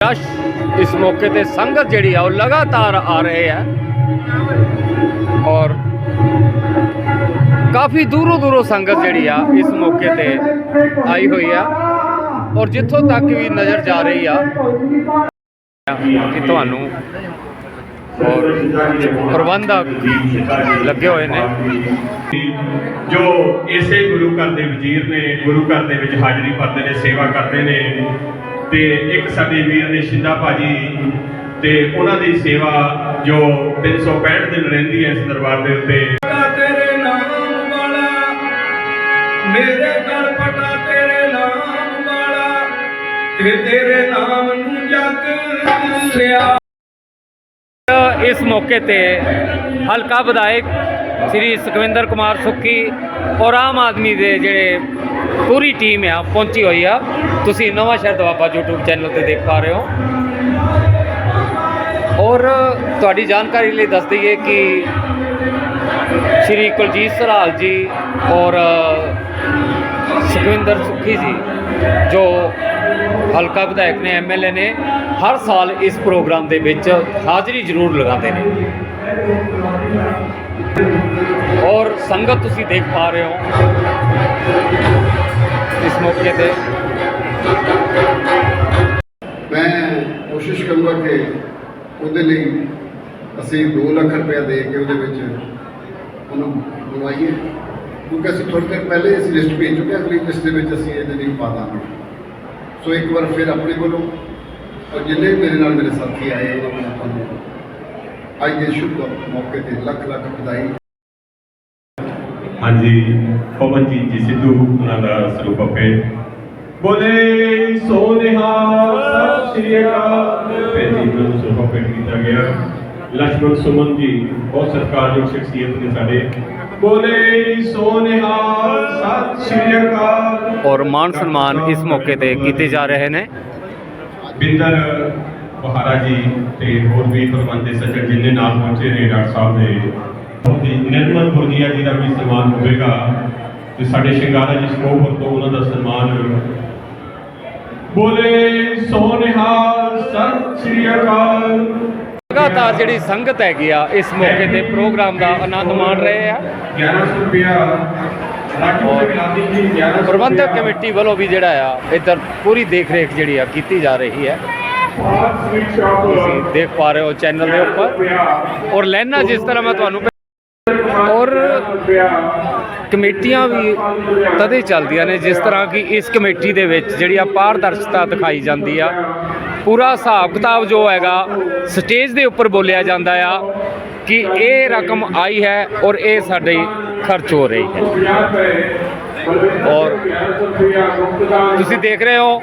Rush ਇਸ ਮੌਕੇ ਤੇ ਸੰਗਤ ਜਿਹੜੀ ਆ, ਉਹ ਲਗਾਤਾਰ ਆ ਰਹੇ ਆ। ਔਰ ਕਾਫੀ ਦੂਰੋਂ ਦੂਰੋਂ ਸੰਗਤ ਜਿਹੜੀ ਆ, ਇਸ ਮੌਕੇ ਤੇ ਆਈ ਹੋਈ ਆ। ਔਰ ਜਿੱਥੋਂ ਤੱਕ ਵੀ ਨਜ਼ਰ ਜਾ ਰਹੀ ਆ, ਕਿ ਤੁਹਾਨੂੰ ਔਰ ਪ੍ਰਬੰਧਕ ਲੱਗੇ ਹੋਏ ਨੇ। ਜੋ ਇਸੇ ਗੁਰੂ ਘਰ ਦੇ ਵਜ਼ੀਰ ਨੇ, ਗੁਰੂ ਘਰ ਦੇ ਵਿੱਚ ਹਾਜ਼ਰੀ ਭਰਦੇ ਨੇ, ਸੇਵਾ ਕਰਦੇ ਨੇ ਤੇ ਇੱਕ ਸਾਡੇ ਵੀਰ ਨੇ ਸ਼ਿੰਦਾ ਭਾਜੀ ਤੇ ਉਹਨਾਂ ਦੀ ਸੇਵਾ ਜੋ 365 ਦਿਨ ਰਹਿੰਦੀ ਹੈ ਇਸ ਦਰਬਾਰ ਦੇ ਉੱਤੇ। ਤੇਰੇ ਨਾਮ ਵਾਲਾ ਮੇਰੇ ਗਲ ਪਟਾ ਤੇਰੇ ਨਾਮ ਵਾਲਾ ਤੇ ਤੇਰੇ ਨਾਮ ਨੂੰ ਜਗ ਸਿਆ। ਇਸ ਮੌਕੇ ਤੇ ਹਲਕਾ ਵਿਧਾਇਕ ਸ੍ਰੀ ਸੁਖਵਿੰਦਰ ਕੁਮਾਰ ਸੁੱਖੀ ਔਰ ਆਮ ਆਦਮੀ ਦੇ ਜਿਹੜੇ ਪੂਰੀ ਟੀਮ ਆ ਪਹੁੰਚੀ ਹੋਈ ਆ। ਤੁਸੀਂ ਨਵਾਂ ਸ਼ਹਿਰ ਦਵਾਬਾ YouTube ਚੈਨਲ ਤੇ ਦੇਖ ਪਾ ਰਹੇ ਹੋ। ਔਰ ਤੁਹਾਡੀ ਜਾਣਕਾਰੀ ਲਈ ਦੱਸ ਦਈਏ ਕਿ ਸ਼੍ਰੀ ਕੁਲਜੀਤ ਸਰਾਲ ਜੀ ਔਰ ਸੁਖਵਿੰਦਰ ਸੁੱਖੀ ਜੀ, ਜੋ ਹਲਕਾ ਵਿਧਾਇਕ ਨੇ ਐਮਐਲਏ ਨੇ, ਹਰ ਸਾਲ ਇਸ ਪ੍ਰੋਗਰਾਮ ਦੇ ਵਿੱਚ ਹਾਜ਼ਰੀ ਜ਼ਰੂਰ ਲਗਾਉਂਦੇ ਨੇ। ਔਰ ਸੰਗਤ ਤੁਸੀਂ ਦੇਖ ਪਾ ਰਹੇ ਹੋ ਇਸ ਮੌਕੇ ਤੇ। ਮੈਂ ਕੋਸ਼ਿਸ਼ ਕਰੂੰਗਾ ਕਿ ਉਹਦੇ ਲਈ ਅਸੀਂ 2 ਲੱਖ ਰੁਪਇਆ ਦੇ ਕੇ ਉਹਦੇ ਵਿੱਚ ਉਹਨੂੰ ਬਣਵਾਈਏ। ਕਿਉਂਕਿ ਅਸੀਂ ਥੋੜ੍ਹੀ ਦੇਰ ਪਹਿਲੇ ਇਸ ਲਿਸਟ ਭੇਜ ਚੁੱਕੇ ਹਾਂ, ਅਗਲੀ ਲਿਸਟ ਦੇ ਵਿੱਚ ਅਸੀਂ ਇਹਦੇ ਲਈ ਪਾ ਦਾਂਗੇ। ਸੋ ਇੱਕ ਵਾਰ ਫਿਰ ਆਪਣੇ ਵੱਲੋਂ ਔਰ ਜਿੰਨੇ ਵੀ ਮੇਰੇ ਨਾਲ ਮੇਰੇ ਸਾਥੀ ਆਏ, ਉਹਨਾਂ ਨੂੰ ਤੁਹਾਨੂੰ ਅੱਜ ਦੇ ਸ਼ੁਭ ਮੌਕੇ ਤੇ ਲੱਖ ਲੱਖ ਵਧਾਈ। ਹਾਂਜੀ, ਪਵਨਜੀਤ ਜੀ ਸਿੱਧੂ, ਉਹਨਾਂ ਦਾ ਸਰੂਪ ਆਪੇ। ਬੋਲੇ ਸੁਮਨ ਜੀ ਬਹੁਤ ਸਤਿਕਾਰਯੋਗ ਸ਼ਖਸੀਅਤ ਨੇ ਸਾਡੇ। ਬੋਲੇ ਸੋਨੇਹਾ ਸਤਿ ਸ੍ਰੀ ਅਕਾਲ। ਔਰ ਮਾਨ ਸਨਮਾਨ ਇਸ ਮੌਕੇ ਤੇ ਕੀਤੇ ਜਾ ਰਹੇ ਨੇ। ਬਿੰਦਰ ਬਹਾਰਾ ਜੀ ਤੇ ਹੋਰ ਵੀ ਪ੍ਰਬੰਧ ਦੇ ਸੱਜਣ ਜਿੰਨੇ ਨਾਲ ਪਹੁੰਚੇ ਨੇ ਡਾਕਟਰ ਸਾਹਿਬ ਦੇ। ਬਹੁਤ ਹੀ ਨਿਰਮਲ ਪੁਰਨੀਆ ਜੀ ਦਾ ਵੀ ਸਨਮਾਨ ਹੋਵੇਗਾ। ਤੇ ਸਾਡੇ ਸ਼ਿੰਗਾਰਾ ਜੀ ਸਕੋਪਰ ਤੋਂ ਉਹਨਾਂ ਦਾ ਸਨਮਾਨ ਬੋਲੇ ਸੋਨਿਹਾ ਸਤਿ ਸ੍ਰੀ ਅਕਾਲ। ਲਗਾਤਾਰ ਜਿਹੜੀ ਸੰਗਤ ਹੈਗੀ ਆ ਇਸ ਮੌਕੇ ਤੇ ਪ੍ਰੋਗਰਾਮ ਦਾ ਆਨੰਦ ਮਾਣ ਰਹੇ ਆ। 1100 ਰੁਪਿਆ ਰਾਜੂ ਗਲਾਦੀ ਜੀ 1100 ਪ੍ਰਬੰਧਕ ਕਮੇਟੀ ਵੱਲੋਂ ਵੀ ਜਿਹੜਾ ਆ ਇੱਧਰ ਪੂਰੀ ਦੇਖ ਰੇਖ ਜਿਹੜੀ ਆ ਕੀਤੀ ਜਾ ਰਹੀ ਹੈ। ਤੁਸੀਂ ਦੇਖ ਪਾ ਰਹੇ ਹੋ ਚੈਨਲ ਦੇ ਉੱਪਰ। ਔਰ ਲੈਣਾ ਜਿਸ ਤਰ੍ਹਾਂ ਮੈਂ ਤੁਹਾਨੂੰ ਔਰ ਕਮੇਟੀਆਂ ਵੀ ਤਦੇ ਚੱਲਦੀਆਂ ਨੇ ਜਿਸ ਤਰ੍ਹਾਂ ਕਿ ਇਸ ਕਮੇਟੀ ਦੇ ਵਿੱਚ ਜਿਹੜੀ ਆ ਪਾਰਦਰਸ਼ਤਾ ਦਿਖਾਈ ਜਾਂਦੀ ਆ। ਪੂਰਾ ਹਿਸਾਬ ਕਿਤਾਬ ਜੋ ਹੈਗਾ, ਸਟੇਜ ਦੇ ਉੱਪਰ ਬੋਲਿਆ ਜਾਂਦਾ ਆ ਕਿ ਇਹ ਰਕਮ ਆਈ ਹੈ ਔਰ ਇਹ ਸਾਡੇ ਖਰਚ ਹੋ ਰਹੀ ਹੈ। ਔਰ ਤੁਸੀਂ ਦੇਖ ਰਹੇ ਹੋ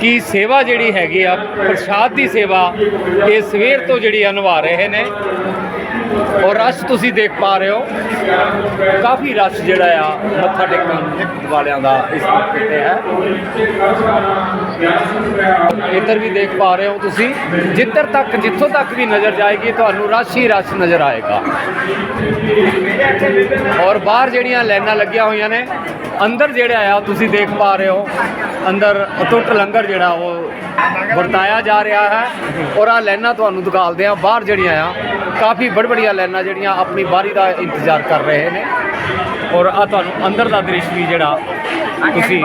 ਕਿ ਸੇਵਾ ਜਿਹੜੀ ਹੈਗੀ ਆ, ਪ੍ਰਸ਼ਾਦ ਦੀ ਸੇਵਾ ਇਹ ਸਵੇਰ ਤੋਂ ਜਿਹੜੀ ਆ ਨਿਭਾ ਰਹੇ ਨੇ। ਔਰ ਰਸ਼ ਤੁਸੀਂ ਦੇਖ ਪਾ ਰਹੇ ਹੋ। ਕਾਫੀ ਰਸ਼ ਜਿਹੜਾ ਆ ਮੱਥਾ ਟੇਕਣ ਵਾਲਿਆਂ ਦਾ ਇਸ ਮੌਕੇ ਤੇ ਹੈ। ਇੱਧਰ ਵੀ ਦੇਖ ਪਾ ਰਹੇ ਹੋ ਤੁਸੀਂ। ਜਿੱਧਰ ਤੱਕ, ਜਿੱਥੋਂ ਤੱਕ ਵੀ ਨਜ਼ਰ ਜਾਏਗੀ, ਤੁਹਾਨੂੰ ਰਸ਼ ਹੀ ਰਸ਼ ਨਜ਼ਰ ਆਏਗਾ। ਔਰ ਬਾਹਰ ਜਿਹੜੀਆਂ ਲਾਈਨਾਂ ਲੱਗੀਆਂ ਹੋਈਆਂ ਨੇ, ਅੰਦਰ ਜਿਹੜਾ ਆ, ਤੁਸੀਂ ਦੇਖ ਪਾ ਰਹੇ ਹੋ। ਅੰਦਰ ਅਟੁੱਟ ਲੰਗਰ ਜਿਹੜਾ ਉਹ ਵਰਤਾਇਆ ਜਾ ਰਿਹਾ ਹੈ। ਔਰ ਆ ਲਾਈਨਾਂ ਤੁਹਾਨੂੰ ਦਿਖਾਲਦੇ ਆ ਬਾਹਰ ਜਿਹੜੀਆਂ ਆ ਕਾਫੀ ਬੜਬੜੀਆਂ ਲਾਈਨਾਂ ਜਿਹੜੀਆਂ ਆਪਣੀ ਬਾਰੀ ਦਾ ਇੰਤਜ਼ਾਰ ਕਰ ਰਹੇ ਨੇ। ਔਰ ਆ ਤੁਹਾਨੂੰ ਅੰਦਰ ਦਾ ਦ੍ਰਿਸ਼ ਵੀ ਜਿਹੜਾ ਤੁਸੀਂ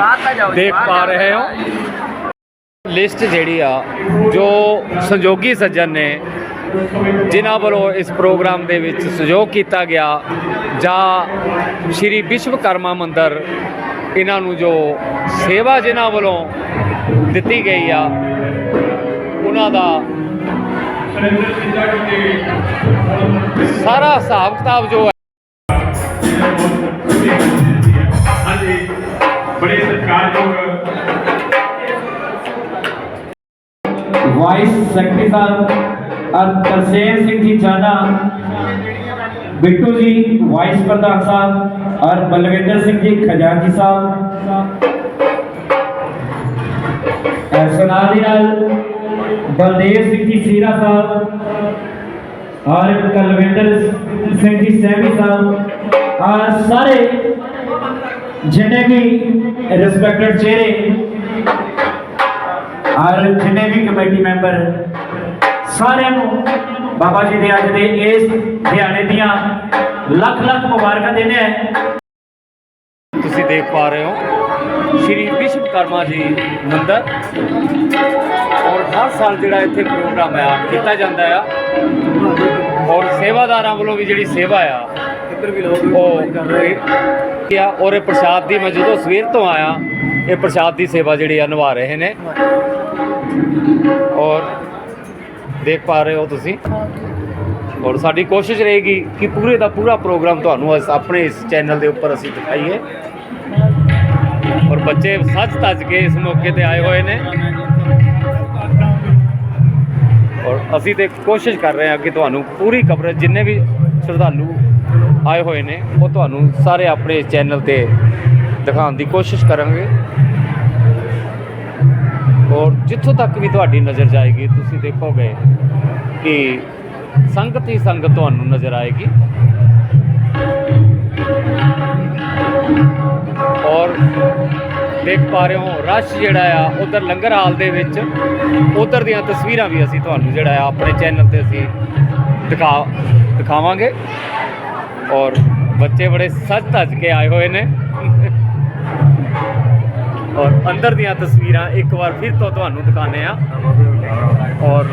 ਦੇਖ ਪਾ ਰਹੇ ਹੋ। ਲਿਸਟ ਜਿਹੜੀ ਆ, ਜੋ ਸੰਯੋਗੀ ਸੱਜਣ ਨੇ, ਜਿਨ੍ਹਾਂ ਵੱਲੋਂ ਇਸ ਪ੍ਰੋਗਰਾਮ ਦੇ ਵਿੱਚ ਸਹਿਯੋਗ ਕੀਤਾ ਗਿਆ, ਜਾਂ ਸ਼੍ਰੀ ਵਿਸ਼ਵਕਰਮਾ ਮੰਦਿਰ, ਇਹਨਾਂ ਨੂੰ ਜੋ ਸੇਵਾ ਜਿਨ੍ਹਾਂ ਵੱਲੋਂ ਦਿੱਤੀ ਗਈ ਆ, ਉਹਨਾਂ ਦਾ ਸਾਰਾ ਹਿਸਾਬ ਕਿਤਾਬ ਜੋ ਹੈ ਹਾਂਜੀ ਬੜੇ ਸਤਿਕਾਰਯੋਗ वाइस सेक्रेटरी साहब और तरसेम सिंह जी चाना बिट्टू जी वाइस प्रधान साहब और बलविंदर सिंह जी खजानजी साहब ऐसे नाल ਬਲਦੇਵ ਸਿੰਘ ਜੀ ਸੀਰਾ ਸਾਹਿਬ ਔਰ ਕਲਵਿੰਦਰ ਸਿੰਘ ਜੀ ਸੈਵੀ ਸਾਹਿਬ ਔਰ ਸਾਰੇ ਜਿੰਨੇ ਵੀ ਰਿਸਪੈਕਟਡ ਚਿਹਰੇ ਔਰ ਜਿੰਨੇ ਵੀ ਕਮੇਟੀ ਮੈਂਬਰ ਸਾਰਿਆਂ ਨੂੰ ਬਾਬਾ ਜੀ ਦੇ ਅੱਜ ਦੇ ਇਸ ਦਿਹਾੜੇ ਦੀਆਂ ਲੱਖ ਲੱਖ ਮੁਬਾਰਕਾਂ ਦਿੰਦੇ ਆ। ਤੁਸੀਂ ਦੇਖ ਪਾ ਰਹੇ ਹੋ। ਸ਼੍ਰੀ ਵਿਸ਼ਵਕਰਮਾ ਜੀ ਮੰਦਰ। ਔਰ ਹਰ ਸਾਲ ਜਿਹੜਾ ਇੱਥੇ ਪ੍ਰੋਗਰਾਮ ਆ, ਕੀਤਾ ਜਾਂਦਾ ਆ। ਔਰ ਸੇਵਾਦਾਰਾਂ ਵੱਲੋਂ ਵੀ ਜਿਹੜੀ ਸੇਵਾ ਆ, ਉਹ ਇਹ ਆ। ਔਰ ਇਹ ਪ੍ਰਸ਼ਾਦ ਦੀ ਮੈਂ ਜਦੋਂ ਸਵੇਰ ਤੋਂ ਆਇਆ, ਇਹ ਪ੍ਰਸ਼ਾਦ ਦੀ ਸੇਵਾ ਜਿਹੜੀ ਆ, ਨਿਭਾ ਰਹੇ ਨੇ। ਔਰ ਦੇਖ ਪਾ ਰਹੇ ਹੋ ਤੁਸੀਂ। ਔਰ ਸਾਡੀ ਕੋਸ਼ਿਸ਼ ਰਹੇਗੀ ਕਿ ਪੂਰੇ ਦਾ ਪੂਰਾ ਪ੍ਰੋਗਰਾਮ ਤੁਹਾਨੂੰ ਅਸ- ਆਪਣੇ ਇਸ ਚੈਨਲ ਦੇ ਉੱਪਰ ਅਸੀਂ ਦਿਖਾਈਏ। ਔਰ ਬੱਚੇ ਸੱਜ ਤੱਜ ਕੇ ਇਸ ਮੌਕੇ ਤੇ ਆਏ ਹੋਏ ਨੇ। ਔਰ ਅਸੀਂ ਤੇ ਕੋਸ਼ਿਸ਼ ਕਰ ਰਹੇ ਹਾਂ ਕਿ ਤੁਹਾਨੂੰ ਪੂਰੀ ਕਵਰੇਜ ਜਿੰਨੇ ਵੀ ਸ਼ਰਧਾਲੂ ਆਏ ਹੋਏ ਨੇ, ਉਹ ਤੁਹਾਨੂੰ ਸਾਰੇ ਆਪਣੇ ਚੈਨਲ ਤੇ ਦਿਖਾਉਣ ਦੀ ਕੋਸ਼ਿਸ਼ ਕਰਾਂਗੇ। ਔਰ ਜਿੱਥੋਂ ਤੱਕ ਵੀ ਤੁਹਾਡੀ ਨਜ਼ਰ ਜਾਏਗੀ, ਤੁਸੀਂ ਦੇਖੋਗੇ ਕਿ ਸੰਗਤ ਹੀ ਸੰਗਤ ਤੁਹਾਨੂੰ ਨਜ਼ਰ ਆਏਗੀ। ਔਰ ਦੇਖ ਪਾ ਰਹੇ ਹੋ, ਰਸ਼ ਜਿਹੜਾ ਆ, ਉਧਰ ਲੰਗਰ ਹਾਲ ਦੇ ਵਿੱਚ, ਉਧਰ ਦੀਆਂ ਤਸਵੀਰਾਂ ਵੀ ਅਸੀਂ ਤੁਹਾਨੂੰ ਜਿਹੜਾ ਆ, ਆਪਣੇ ਚੈਨਲ ਤੇ ਅਸੀਂ ਦਿਖਾ, ਦਿਖਾਵਾਂਗੇ। ਔਰ ਬੱਚੇ ਬੜੇ ਸੱਜ ਧੱਜ ਕੇ ਆਏ ਹੋਏ ਨੇ। ਔਰ ਅੰਦਰ ਦੀਆਂ ਤਸਵੀਰਾਂ ਇੱਕ ਵਾਰ ਫਿਰ ਤੋਂ ਤੁਹਾਨੂੰ ਦਿਖਾਣੇ ਆ ਔਰ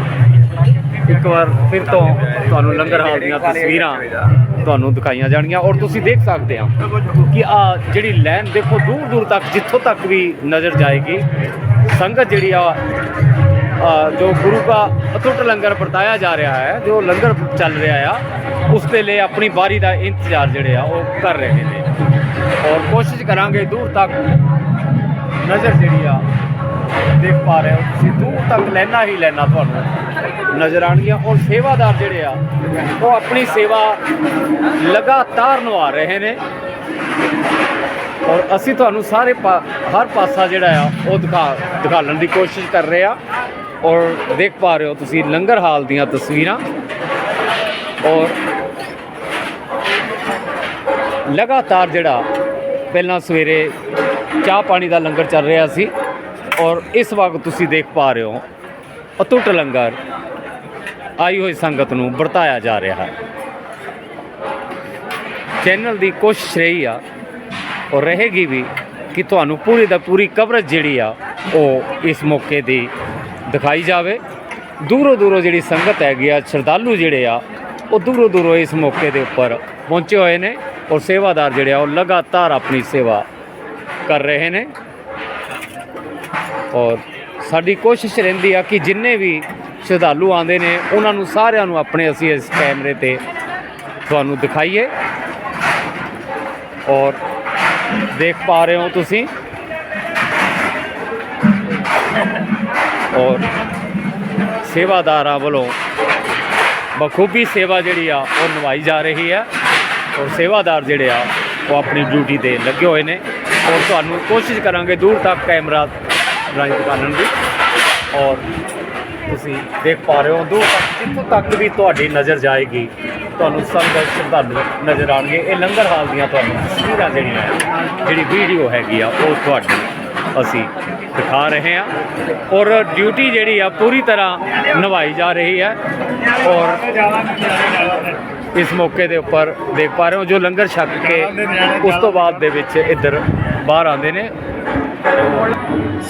ਇੱਕ ਵਾਰ ਫਿਰ ਤੋਂ ਤੁਹਾਨੂੰ ਲੰਗਰ ਹਾਲ ਦੀਆਂ ਤਸਵੀਰਾਂ ਤੁਹਾਨੂੰ ਦਿਖਾਈਆਂ ਜਾਣਗੀਆਂ ਔਰ ਤੁਸੀਂ ਦੇਖ ਸਕਦੇ ਹੋ ਕਿ ਆ ਜਿਹੜੀ ਲਾਈਨ ਦੇਖੋ ਦੂਰ ਦੂਰ ਤੱਕ, ਜਿੱਥੋਂ ਤੱਕ ਵੀ ਨਜ਼ਰ ਜਾਏਗੀ, ਸੰਗਤ ਜਿਹੜੀ ਆ ਜੋ ਗੁਰੂ ਦਾ ਅਟੁੱਟ ਲੰਗਰ ਵਰਤਾਇਆ ਜਾ ਰਿਹਾ ਹੈ, ਜੋ ਲੰਗਰ ਚੱਲ ਰਿਹਾ ਆ, ਉਸ ਦੇ ਲਈ ਆਪਣੀ ਵਾਰੀ ਦਾ ਇੰਤਜ਼ਾਰ ਜਿਹੜੇ ਆ, ਉਹ ਕਰ ਰਹੇ ਨੇ। ਔਰ ਕੋਸ਼ਿਸ਼ ਕਰਾਂਗੇ ਦੂਰ ਤੱਕ ਨਜ਼ਰ ਜਿਹੜੀ ਆ ਦੇਖ ਪਾ ਰਹੇ ਹੋ ਤੁਸੀਂ, ਦੂਰ ਤੱਕ ਲੈਣਾ ਹੀ ਲੈਣਾ ਤੁਹਾਨੂੰ। ਨਜ਼ਰ ਆਣਗੀਆਂ ਔਰ ਸੇਵਾਦਾਰ ਜਿਹੜੇ ਆ, ਉਹ ਆਪਣੀ ਸੇਵਾ ਲਗਾਤਾਰ ਨਿਭਾ ਰਹੇ ਨੇ। ਔਰ ਅਸੀਂ ਤੁਹਾਨੂੰ ਸਾਰੇ ਪਾ- ਹਰ ਪਾਸਾ ਜਿਹੜਾ ਆ, ਉਹ ਦਿਖਾ, ਦਿਖਾਉਣ ਦੀ ਕੋਸ਼ਿਸ਼ ਕਰ ਰਹੇ ਆ। ਔਰ ਦੇਖ ਪਾ ਰਹੇ ਹੋ ਤੁਸੀਂ ਲੰਗਰ ਹਾਲ ਦੀਆਂ ਤਸਵੀਰਾਂ। ਔਰ ਲਗਾਤਾਰ ਜਿਹੜਾ, ਪਹਿਲਾਂ ਸਵੇਰੇ ਚਾਹ ਪਾਣੀ ਦਾ ਲੰਗਰ ਚੱਲ ਰਿਹਾ ਸੀ। ਔਰ ਇਸ ਵਕਤ ਤੁਸੀਂ ਦੇਖ ਪਾ ਰਹੇ ਹੋ, ਅਤੁੱਟ ਲੰਗਰ ਆਈ ਹੋਈ ਸੰਗਤ ਨੂੰ ਵਰਤਾਇਆ ਜਾ ਰਿਹਾ ਹੈ। ਚੈਨਲ ਦੀ ਕੋਸ਼ਿਸ਼ ਰਹੀ ਆ ਔਰ ਰਹੇਗੀ ਵੀ ਕਿ ਤੁਹਾਨੂੰ ਪੂਰੀ ਦਾ ਪੂਰੀ ਕਵਰੇਜ ਜਿਹੜੀ ਆ ਉਹ ਇਸ ਮੌਕੇ ਦੀ ਦਿਖਾਈ ਜਾਵੇ। ਦੂਰੋਂ ਦੂਰੋਂ ਜਿਹੜੀ ਸੰਗਤ ਹੈਗੀ ਆ, ਸ਼ਰਧਾਲੂ ਜਿਹੜੇ ਆ, ਉਹ ਦੂਰੋਂ ਦੂਰੋਂ ਇਸ ਮੌਕੇ ਦੇ ਉੱਪਰ ਪਹੁੰਚੇ ਹੋਏ ਨੇ ਔਰ ਸੇਵਾਦਾਰ ਜਿਹੜੇ ਆ, ਉਹ ਲਗਾਤਾਰ ਆਪਣੀ ਸੇਵਾ ਕਰ ਰਹੇ ਨੇ। ਔਰ ਸਾਡੀ ਕੋਸ਼ਿਸ਼ ਰਹਿੰਦੀ ਆ ਕਿ ਜਿੰਨੇ ਵੀ ਸ਼ਰਧਾਲੂ ਆਉਂਦੇ ਨੇ, ਉਹਨਾਂ ਨੂੰ ਸਾਰਿਆਂ ਨੂੰ ਆਪਣੇ ਅਸੀਂ ਇਸ ਕੈਮਰੇ ਤੇ ਤੁਹਾਨੂੰ ਦਿਖਾਈਏ। ਔਰ ਦੇਖ ਪਾ ਰਹੇ ਹੋ ਤੁਸੀਂ। ਔਰ ਸੇਵਾਦਾਰਾਂ ਵੱਲੋਂ ਬਖੂਬੀ ਸੇਵਾ ਜਿਹੜੀ ਆ, ਉਹ ਨਿਭਾਈ ਜਾ ਰਹੀ ਹੈ ਔਰ ਸੇਵਾਦਾਰ ਜਿਹੜੇ ਆ, ਉਹ ਆਪਣੀ ਡਿਊਟੀ ਤੇ ਲੱਗੇ ਹੋਏ ਨੇ। ਔਰ ਤੁਹਾਨੂੰ ਕੋਸ਼ਿਸ਼ ਕਰਾਂਗੇ ਦੂਰ ਤੱਕ ਕੈਮਰਾ ਰਾਹੀਂ ਦਿਖਾਉਣ ਦੀ। ਔਰ ਤੁਸੀਂ ਦੇਖ ਪਾ ਰਹੇ ਹੋ, ਦੋ ਜਿੱਥੋਂ ਤੱਕ ਵੀ ਤੁਹਾਡੀ ਨਜ਼ਰ ਜਾਏਗੀ, ਤੁਹਾਨੂੰ ਸੰਗਤ ਸ਼ਰਧਾਲੂ ਨਜ਼ਰ ਆਉਣਗੇ। ਇਹ ਲੰਗਰ ਹਾਲ ਦੀਆਂ ਤੁਹਾਨੂੰ ਤਸਵੀਰਾਂ ਜਿਹੜੀਆਂ ਆ, ਜਿਹੜੀ ਵੀਡੀਓ ਹੈਗੀ ਆ, ਉਹ ਤੁਹਾਡੀ ਅਸੀਂ ਦਿਖਾ ਰਹੇ ਹਾਂ। ਔਰ ਡਿਊਟੀ ਜਿਹੜੀ ਆ, ਪੂਰੀ ਤਰ੍ਹਾਂ ਨਿਭਾਈ ਜਾ ਰਹੀ ਹੈ। ਔਰ ਇਸ ਮੌਕੇ ਦੇ ਉੱਪਰ ਦੇਖ ਪਾ ਰਹੇ ਹੋ, ਜੋ ਲੰਗਰ ਛਕ ਕੇ ਉਸ ਤੋਂ ਬਾਅਦ ਦੇ ਵਿੱਚ ਇੱਧਰ ਬਾਹਰ ਆਉਂਦੇ ਨੇ।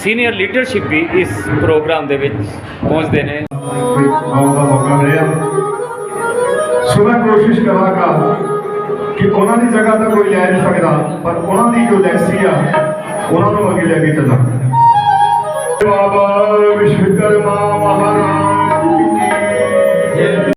ਸੀਨੀਅਰ ਲੀਡਰਸ਼ਿਪ ਵੀ ਇਸ ਪ੍ਰੋਗਰਾਮ ਦੇ ਵਿੱਚ ਪਹੁੰਚਦੇ ਨੇ। ਆਉਣ ਦਾ ਮੌਕਾ ਮਿਲਿਆ। ਸੋ ਮੈਂ ਕੋਸ਼ਿਸ਼ ਕਰਾਂਗਾ ਕਿ ਉਹਨਾਂ ਦੀ ਜਗ੍ਹਾ ਤਾਂ ਕੋਈ ਲੈ ਨਹੀਂ ਸਕਦਾ ਪਰ ਉਹਨਾਂ ਦੀ ਜੋ ਲੈਗਸੀ ਆ ਉਹਨਾਂ ਨੂੰ ਅੱਗੇ ਲੈ ਕੇ ਚੱਲਾਂ। ਬਾਬਾ ਵਿਸ਼ਵਕਰਮਾ ਮਹਾਰਾਜ। ਕੀ ਜੈ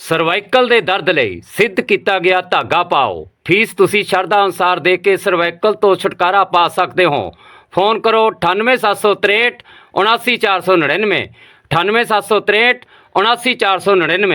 ਸਰਵਾਈਕਲ ਦੇ ਦਰਦ ਲਈ ਸਿੱਧ ਕੀਤਾ ਗਿਆ ਧਾਗਾ ਪਾਓ। ਫੀਸ ਤੁਸੀਂ ਸ਼ਰਧਾ ਅਨੁਸਾਰ ਦੇ ਕੇ ਸਰਵਾਈਕਲ ਤੋਂ ਛੁਟਕਾਰਾ ਪਾ ਸਕਦੇ ਹੋ। ਫੋਨ ਕਰੋ 98763 79499 98763 79499